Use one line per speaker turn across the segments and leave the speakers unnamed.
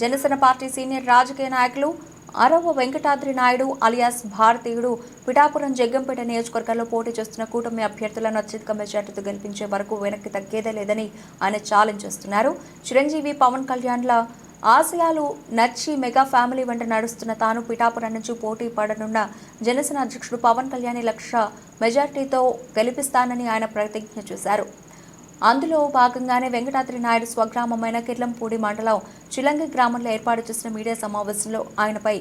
Janasena party senior రాజకీయ నాయకులు అరవ Venkatadri Naidu alias భారతీయుడు పిఠాపురం జగ్గంపేట నియోజకవర్గంలో పోటీ చేస్తున్న కూటమి అభ్యర్థులను అత్యధిక మెజార్టీతో గెలిపించే వరకు వెనక్కి తగ్గేదే లేదని ఆయన ఛాలెంజ్ చేస్తున్నారు. చిరంజీవి పవన్ కళ్యాణ్ల ఆశయాలు నచ్చి మెగా ఫ్యామిలీ వెంట నడుస్తున్న తాను పిఠాపురం నుంచి పోటీ పడనున్న జనసేన అధ్యక్షుడు పవన్ కళ్యాణ్ లక్ష మెజార్టీతో గెలిపిస్తానని ఆయన ప్రతిజ్ఞ చేశారు. అందులో భాగంగానే వెంకటాద్రి నాయుడు స్వగ్రామమైన కిర్లంపూడి మండలం చిలంగి గ్రామంలో ఏర్పాటు చేసిన మీడియా సమావేశంలో ఆయనపై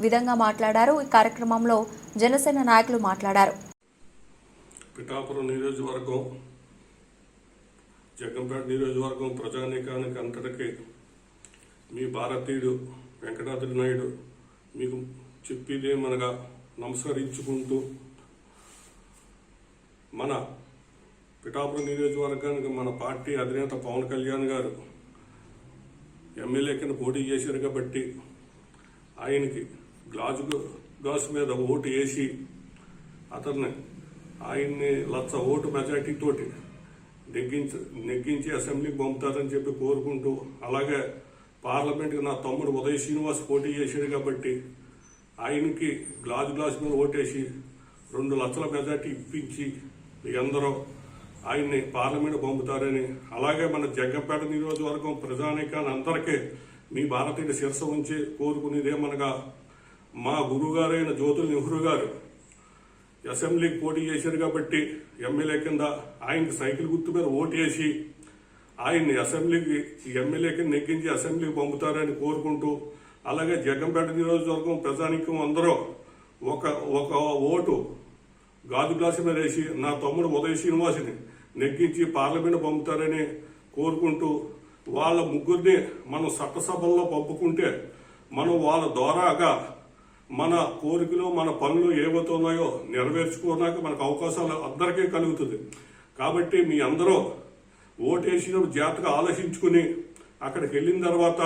విధంగా మాట్లాడారు. ఈ కార్యక్రమంలో జనసేన నాయకులు మాట్లాడారు.
పిఠాపురం నియోజకవర్గం జగ్గంపేట నియోజకవర్గం ప్రజానీకానికి అంతటికి మీ భారతీయుడు వెంకటాద్రి నాయుడు మీకు చెప్పేదేమనగా నమస్కరించుకుంటూ మన పిఠాపురం నియోజకవర్గానికి మన పార్టీ అధినేత పవన్ కళ్యాణ్ గారు ఎమ్మెల్యే కింద పోటీ చేశారు కాబట్టి ఆయనకి గ్లాజ్ గ్లాసు మీద ఓటు వేసి అతన్ని ఆయన్ని లక్ష ఓటు మెజార్టీతోటి నెగ్గించ నెగ్గించి అసెంబ్లీకి పంపుతారని చెప్పి కోరుకుంటూ అలాగే పార్లమెంట్కి నా తమ్ముడు ఉదయ్ శ్రీనివాస్ పోటీ చేశాడు కాబట్టి ఆయనకి గ్లాజ్ గ్లాస్ మీద ఓటేసి రెండు లక్షల మెజార్టీ ఇప్పించి అందరూ ఆయన్ని పార్లమెంట్ పంపుతారని. అలాగే మన జగ్గంపేట నియోజకవర్గం ప్రజానీకాన్ని అందరికీ మీ భారతీయ శిరస ఉంచి కోరుకునేదేమనగా మా గురుగారైన జ్యోతుల నెహ్రూ గారు అసెంబ్లీకి పోటీ చేశారు కాబట్టి ఎమ్మెల్యే కింద ఆయనకి సైకిల్ గుర్తు మీద ఓటు వేసి ఆయన్ని అసెంబ్లీకి ఎమ్మెల్యే కింద నెగ్గించి అసెంబ్లీకి పంపుతారని కోరుకుంటూ అలాగే జగ్గంపేట నియోజకవర్గం ప్రజానికం అందరూ ఒక ఒక ఓటు గాజు గ్లాసు మీద వేసి నా తమ్ముడు ఉదయ శ్రీనివాసుని నెగ్గించి పార్లమెంట్ పంపుతారని కోరుకుంటూ వాళ్ళ ముగ్గురిని మనం చట్టసభల్లో పంపుకుంటే మనం వాళ్ళ ద్వారాగా మన కోరికలు మన పనులు ఏమవుతున్నాయో నెరవేర్చుకోవడానికి మనకు అవకాశాలు అందరికీ కలుగుతుంది. కాబట్టి మీ అందరూ ఓటేసినప్పుడు జాగ్రత్తగా ఆలోచించుకుని అక్కడికి వెళ్ళిన తర్వాత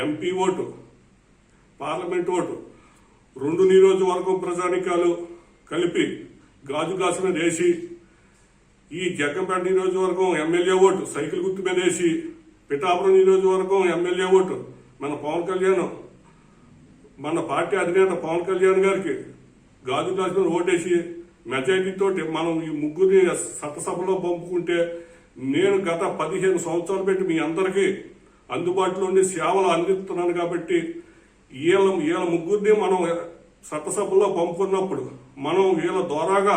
ఎంపీ ఓటు పార్లమెంట్ ఓటు రెండు నియోజకవర్గం ప్రజానికాలు కలిపి గాజు గ్లాసు మీద వేసి ఈ జగ్గంపేట నియోజకవర్గం ఎమ్మెల్యే ఓటు సైకిల్ గుర్తు మీద వేసి పిఠాపురం నియోజకవర్గం ఎమ్మెల్యే ఓటు మన పవన్ కళ్యాణ్ మన పార్టీ అధినేత పవన్ కళ్యాణ్ గారికి గాజు గ్లాసు ఓటేసి మెజారిటీతో మనం ఈ ముగ్గురిని చట్టసభలో పంపుకుంటే నేను గత పదిహేను సంవత్సరాలు పెట్టి మీ అందరికీ అందుబాటులో ఉండి సేవలు అందిస్తున్నాను కాబట్టి వీళ్ళ వీళ్ళ ముగ్గురిని మనం చట్టసభలో పంపుకున్నప్పుడు మనం వీళ్ళ ద్వారాగా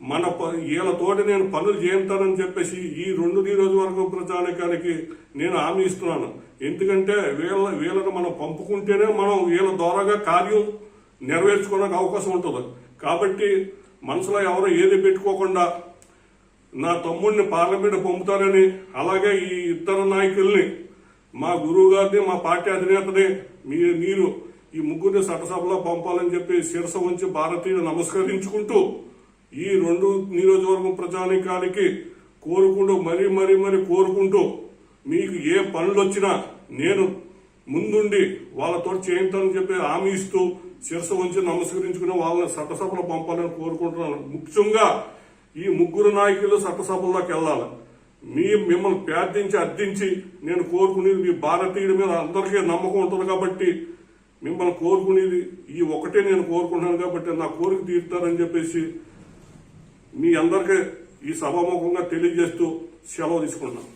మన ప- వీళ్ళతోటి నేను పనులు చేస్తానని చెప్పేసి ఈ రెండు నియోజకవర్గం ప్రజానికానికి నేను హామీ ఇస్తున్నాను. ఎందుకంటే వీళ్ళ వీళ్ళని మనం పంపుకుంటేనే మనం వీళ్ళ ద్వారాగా కార్యం నెరవేర్చుకోవడానికి అవకాశం ఉంటుంది. కాబట్టి మనసులో ఎవరో ఏది పెట్టుకోకుండా నా తమ్ముడిని పార్లమెంట్ పంపుతారని అలాగే ఈ ఇద్దరు నాయకుల్ని మా గురువు గారిని మా పార్టీ అధినేతని మీ- మీరు ఈ ముగ్గురిని చట్టసభలో పంపాలని చెప్పి శిరస ఉంచి భారతీయులు నమస్కరించుకుంటూ ఈ రెండు నియోజకవర్గం ప్రజానికానికి కోరుకుంటూ మరీ మరీ మరీ కోరుకుంటూ మీకు ఏ పనులు వచ్చినా నేను ముందుండి వాళ్ళతో చేయించాలని చెప్పి హామీ ఇస్తూ శిరస ఉంచి నమస్కరించుకుని వాళ్ళని చట్టసభలో పంపాలని కోరుకుంటున్నాను. ముఖ్యంగా ఈ ముగ్గురు నాయకులు చట్టసభల్లోకి వెళ్ళాలి. మీ మిమ్మల్ని ప్రార్థించి అర్థించి నేను కోరుకునేది మీ భారతీయుడి మీద అందరికీ నమ్మకం ఉంటుంది కాబట్టి మిమ్మల్ని కోరుకునేది ఈ ఒకటే నేను కోరుకుంటున్నాను కాబట్టి నా కోరిక తీరుతారని చెప్పేసి మీ అందరికీ ఈ సభాముఖంగా తెలియజేస్తూ సెలవు తీసుకుంటున్నాను